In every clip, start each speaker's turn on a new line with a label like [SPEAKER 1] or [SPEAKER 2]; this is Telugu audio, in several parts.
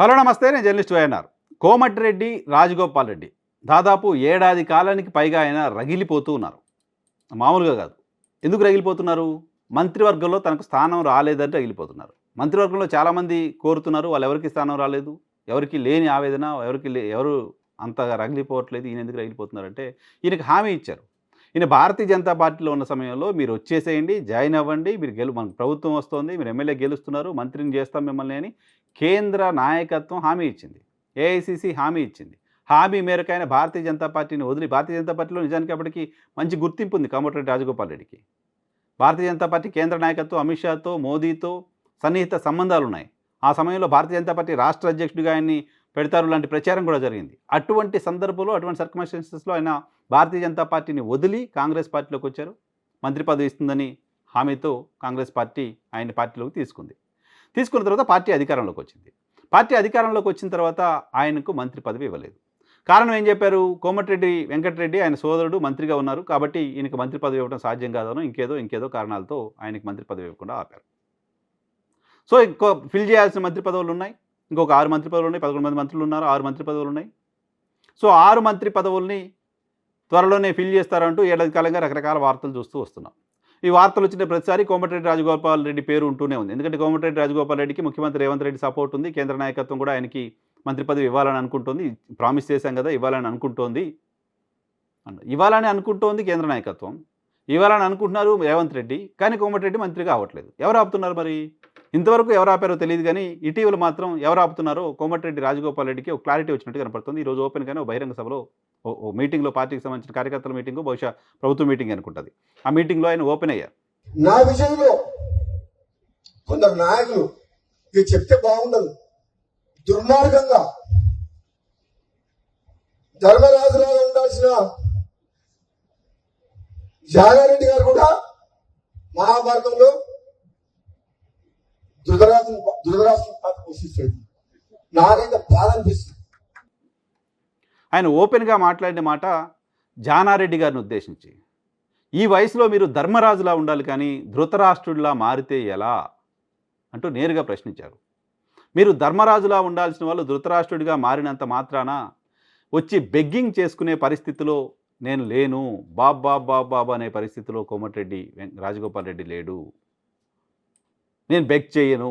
[SPEAKER 1] హలో నమస్తే నేను జర్నలిస్ట్ వైఎన్ఆర్. కోమటిరెడ్డి రాజగోపాల్ రెడ్డి. దాదాపు ఏడాది కాలానికి పైగా ఆయన రగిలిపోతూ ఉన్నారు. మామూలుగా కాదు. ఎందుకు రగిలిపోతున్నారు? మంత్రివర్గంలో తనకు స్థానం రాలేదని రగిలిపోతున్నారు. మంత్రివర్గంలో చాలామంది కోరుతున్నారు వాళ్ళు ఎవరికి స్థానం రాలేదు? ఎవరికి లేని ఆవేదన ఎవరికి లే ఎవరు అంతగా రగిలిపోవట్లేదు? ఈయన ఎందుకు రగిలిపోతున్నారంటే ఈయనకి హామీ ఇచ్చారు. ఈయన భారతీయ జనతా పార్టీలో ఉన్న సమయంలో మీరు వచ్చేసేయండి జాయిన్ అవ్వండి మీరు గెలు మనకు ప్రభుత్వం వస్తుంది మీరు ఎమ్మెల్యే గెలుస్తున్నారు మంత్రిని చేస్తాం మిమ్మల్ని అని కేంద్ర నాయకత్వం హామీ ఇచ్చింది. ఏఐసిసి హామీ ఇచ్చింది. హామీ మేరకు ఆయన భారతీయ జనతా పార్టీని వదిలి భారతీయ జనతా పార్టీలో నిజానికి అప్పటికి మంచి గుర్తింపు ఉంది కోమటిరెడ్డి రాజగోపాల్ రెడ్డికి. భారతీయ జనతా పార్టీ కేంద్ర నాయకత్వం అమిత్ షాతో మోదీతో సన్నిహిత సంబంధాలు ఉన్నాయి ఆ సమయంలో భారతీయ జనతా పార్టీ రాష్ట్ర అధ్యక్షుడిగా ఆయన్ని పెడతారు లాంటి ప్రచారం కూడా జరిగింది. అటువంటి సందర్భంలో అటువంటి సర్కమస్టెన్సెస్లో ఆయన భారతీయ జనతా పార్టీని వదిలి కాంగ్రెస్ పార్టీలోకి వచ్చారు. మంత్రి పదవి ఇస్తుందని హామీతో కాంగ్రెస్ పార్టీ ఆయన పార్టీలోకి తీసుకుంది. తీసుకున్న తర్వాత పార్టీ అధికారంలోకి వచ్చింది. పార్టీ అధికారంలోకి వచ్చిన తర్వాత ఆయనకు మంత్రి పదవి ఇవ్వలేదు. కారణం ఏం చెప్పారు? కోమటిరెడ్డి వెంకటరెడ్డి ఆయన సోదరుడు మంత్రిగా ఉన్నారు కాబట్టి ఈయనకు మంత్రి పదవి ఇవ్వడం సాధ్యం కాదనో ఇంకేదో ఇంకేదో కారణాలతో ఆయనకు మంత్రి పదవి ఇవ్వకుండా ఆపారు. సో ఇంకో ఫిల్ చేయాల్సిన మంత్రి పదవులు ఉన్నాయి. ఇంకొక ఆరు మంత్రి పదవులు ఉన్నాయి పదకొండు మంది మంత్రులు ఉన్నారు ఆరు మంత్రి పదవులు ఉన్నాయి. సో ఆరు మంత్రి పదవుల్ని త్వరలోనే ఫిల్ చేస్తారంటూ ఏడాది కాలంగా రకరకాల వార్తలు చూస్తూ వస్తున్నాం. ఈ వార్తలు వచ్చిన ప్రతిసారి కోమటిరెడ్డి రాజగోపాల్ రెడ్డి పేరు ఉంటూనే ఉంది. ఎందుకంటే కోమటిరెడ్డి రాజగోపాల్ రెడ్డికి ముఖ్యమంత్రి రేవంత్ రెడ్డి సపోర్ట్ ఉంది కేంద్ర నాయకత్వం కూడా ఆయనకి మంత్రి పదవి ఇవ్వాలని అనుకుంటోంది ప్రామిస్ చేశాం కదా ఇవ్వాలని అనుకుంటోంది. ఇవ్వాలని అనుకుంటోంది కేంద్ర నాయకత్వం ఇవ్వాలని అనుకుంటున్నారు రేవంత్ రెడ్డి కానీ కోమటిరెడ్డి మంత్రి కావట్లేదు. ఎవరు ఆపుతున్నారు మరి? ఇంతవరకు ఎవరు ఆపారో తెలియదు కానీ ఇటీవల మాత్రం ఎవరు ఆపుతున్నారో కోమటిరెడ్డి రాజగోపాల్ రెడ్డికి ఒక క్లారిటీ వచ్చినట్టు కనపడుతుంది. ఈరోజు ఓపెన్ కానీ బహిరంగ సభలో ఓ మీటింగ్లో పార్టీకి సంబంధించిన కార్యకర్తల మీటింగ్ బహుశా ప్రభుత్వ మీటింగ్ అనుకుంటుంది. ఆ మీటింగ్లో ఆయన ఓపెన్ అయ్యారు.
[SPEAKER 2] నా విషయంలో కొందరు నాయకులు ఇది చెప్తే బాగుండదు. దుర్మార్గంగా ధర్మరాజులాగా ఉండాల్సిన జాగారెడ్డి గారు కూడా మహాభారతంలో పాత్ర పోషిస్తాడు నాకైతే బాధ అనిపిస్తుంది.
[SPEAKER 1] ఆయన ఓపెన్గా మాట్లాడిన మాట జానారెడ్డి గారిని ఉద్దేశించి. ఈ వయసులో మీరు ధర్మరాజులా ఉండాలి కానీ ధృతరాష్ట్రుడిలా మారితే ఎలా? అంటూ నేరుగా ప్రశ్నించారు. మీరు ధర్మరాజులా ఉండాల్సిన వాళ్ళు ధృతరాష్ట్రుడిగా మారినంత మాత్రాన వచ్చి బెగ్గింగ్ చేసుకునే పరిస్థితిలో నేను లేను. బాబ్ బాబ్ బాబ్ బాబ్ అనే పరిస్థితిలో కోమటిరెడ్డి వెం- రాజగోపాల్ రెడ్డి లేడు. నేను బెగ్ చేయను.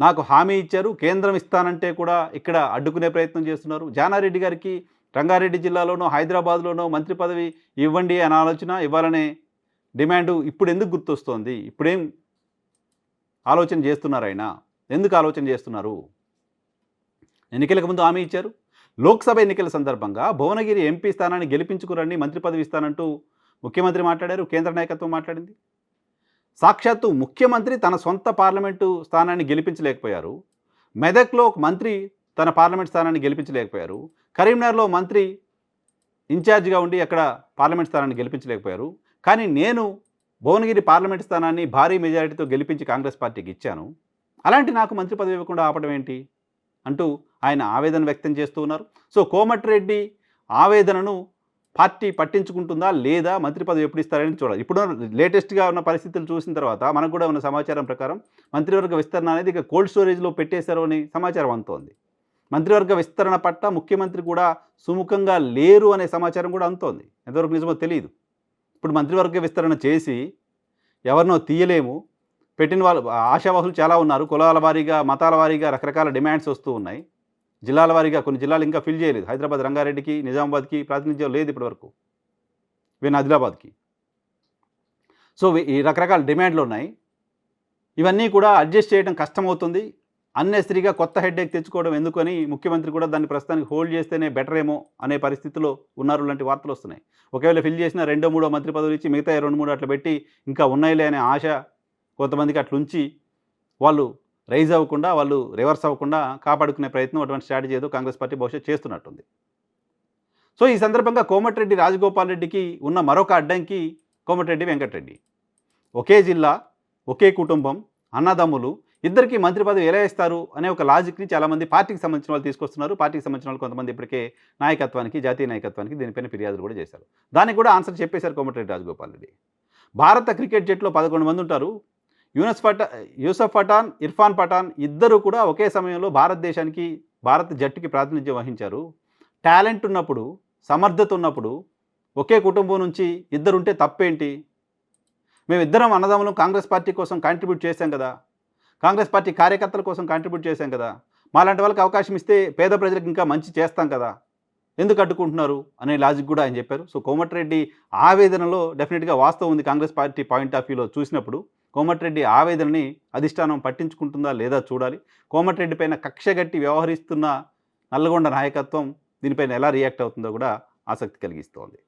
[SPEAKER 1] నాకు హామీ ఇచ్చారు కేంద్రం ఇస్తానంటే కూడా ఇక్కడ అడ్డుకునే ప్రయత్నం చేస్తున్నారు. జానారెడ్డి గారికి రంగారెడ్డి జిల్లాలోనో హైదరాబాద్లోనో మంత్రి పదవి ఇవ్వండి అని ఆలోచన ఇవ్వాలనే డిమాండ్ ఇప్పుడు ఎందుకు గుర్తొస్తోంది? ఇప్పుడేం ఆలోచన చేస్తున్నారు ఆయన? ఎందుకు ఆలోచన చేస్తున్నారు? ఎన్నికలకు ముందు హామీ ఇచ్చారు. లోక్సభ ఎన్నికల సందర్భంగా భువనగిరి ఎంపీ స్థానాన్ని గెలిపించుకురండి మంత్రి పదవి ఇస్తానంటూ ముఖ్యమంత్రి మాట్లాడారు కేంద్ర నాయకత్వం మాట్లాడింది. సాక్షాత్తు ముఖ్యమంత్రి తన సొంత పార్లమెంటు స్థానాన్ని గెలిపించలేకపోయారు. మెదక్లో ఒక మంత్రి తన పార్లమెంట్ స్థానాన్ని గెలిపించలేకపోయారు. కరీంనగర్లో మంత్రి ఇన్ఛార్జిగా ఉండి అక్కడ పార్లమెంట్ స్థానాన్ని గెలిపించలేకపోయారు. కానీ నేను భువనగిరి పార్లమెంట్ స్థానాన్ని భారీ మెజారిటీతో గెలిపించి కాంగ్రెస్ పార్టీకి ఇచ్చాను. అలాంటి నాకు మంత్రి పదవి ఇవ్వకుండా ఆపడం ఏంటి? అంటూ ఆయన ఆవేదన వ్యక్తం చేస్తూ ఉన్నారు. సో కోమటిరెడ్డి ఆవేదనను పార్టీ పట్టించుకుంటుందా లేదా మంత్రి పదవి ఎప్పుడు ఇస్తారని చూడాలి. ఇప్పుడు లేటెస్ట్గా ఉన్న పరిస్థితులు చూసిన తర్వాత మనకు కూడా ఉన్న సమాచారం ప్రకారం మంత్రివర్గ విస్తరణ అనేది ఇక కోల్డ్ స్టోరేజ్లో పెట్టేశారు అని సమాచారం అందుతోంది. మంత్రివర్గ విస్తరణ పట్ల ముఖ్యమంత్రి కూడా సుముఖంగా లేరు అనే సమాచారం కూడా అందుతోంది. ఎంతవరకు నిజమో తెలియదు ఇప్పుడు మంత్రివర్గ విస్తరణ చేసి ఎవరినో తీయలేము. పెట్టిన వాళ్ళు ఆశావాహులు చాలా ఉన్నారు. కులాల వారీగా మతాల వారీగా రకరకాల డిమాండ్స్ వస్తూ ఉన్నాయి. జిల్లాల వారీగా కొన్ని జిల్లాలు ఇంకా ఫిల్ చేయలేదు. హైదరాబాద్ రంగారెడ్డికి నిజామాబాద్కి ప్రాతినిధ్యం లేదు ఇప్పటివరకు. ఈవెన్ ఆదిలాబాద్కి. సో ఈ రకరకాల డిమాండ్లు ఉన్నాయి. ఇవన్నీ కూడా అడ్జస్ట్ చేయడం కష్టమవుతుంది. అన్నెసరిగా కొత్త హెడ్ఏక్ తెచ్చుకోవడం ఎందుకని ముఖ్యమంత్రి కూడా దాన్ని ప్రస్తుతానికి హోల్డ్ చేస్తేనే బెటర్ ఏమో అనే పరిస్థితిలో ఉన్నారు లాంటి వార్తలు వస్తున్నాయి. ఒకవేళ ఫిల్ చేసిన రెండో మూడో మంత్రి పదవులు ఇచ్చి మిగతా రెండు మూడు అట్లా పెట్టి ఇంకా ఉన్నాయిలే అనే ఆశ కొంతమందికి అట్లుంచి ఉంచి వాళ్ళు రైజ్ అవ్వకుండా వాళ్ళు రివర్స్ అవ్వకుండా కాపాడుకునే ప్రయత్నం అటువంటి స్ట్రాటజీ ఏదో కాంగ్రెస్ పార్టీ బహుశా చేస్తున్నట్టుంది. సో ఈ సందర్భంగా కోమటిరెడ్డి రాజగోపాల్ రెడ్డికి ఉన్న మరొక అడ్డంకి కోమటిరెడ్డి వెంకటరెడ్డి. ఒకే జిల్లా ఒకే కుటుంబం అన్నదమ్ములు ఇద్దరికి మంత్రి పదవి ఎలా ఇస్తారు అనే ఒక లాజిక్ని చాలామంది పార్టీకి సంబంధించిన వాళ్ళు తీసుకొస్తున్నారు. పార్టీకి సంబంధించిన వాళ్ళు కొంతమంది ఇప్పటికే నాయకత్వానికి జాతీయ నాయకత్వానికి దీనిపైన ఫిర్యాదులు కూడా చేశారు. దానికి కూడా ఆన్సర్ చెప్పేశారు కోమటిరెడ్డి రాజగోపాల్ రెడ్డి. భారత క్రికెట్ జట్టులో పదకొండు మంది ఉంటారు. యూనస్ పఠా యూసఫ్ పఠాన్ ఇర్ఫాన్ పఠాన్ ఇద్దరు కూడా ఒకే సమయంలో భారతదేశానికి భారత జట్టుకి ప్రాతినిధ్యం వహించారు. టాలెంట్ ఉన్నప్పుడు సమర్థత ఉన్నప్పుడు ఒకే కుటుంబం నుంచి ఇద్దరు ఉంటే తప్పేంటి? మేమిద్దరం అన్నదమ్ములం కాంగ్రెస్ పార్టీ కోసం కాంట్రిబ్యూట్ చేశాం కదా. కాంగ్రెస్ పార్టీ కార్యకర్తల కోసం కాంట్రిబ్యూట్ చేశాం కదా. మాలాంటి వాళ్ళకి అవకాశం ఇస్తే పేద ప్రజలకు ఇంకా మంచి చేస్తాం కదా. ఎందుకు అడ్డుకుంటున్నారు? అనే లాజిక్ కూడా ఆయన చెప్పారు. సో కోమటిరెడ్డి ఆవేదనలో డెఫినెట్గా వాస్తవం ఉంది కాంగ్రెస్ పార్టీ పాయింట్ ఆఫ్ వ్యూలో చూసినప్పుడు. కోమటిరెడ్డి ఆవేదనని అధిష్టానం పట్టించుకుంటుందా లేదా చూడాలి. కోమటిరెడ్డి పైన కక్షగట్టి వ్యవహరిస్తున్న నల్లగొండ నాయకత్వం దీనిపైన ఎలా రియాక్ట్ అవుతుందో కూడా ఆసక్తి కలిగిస్తోంది.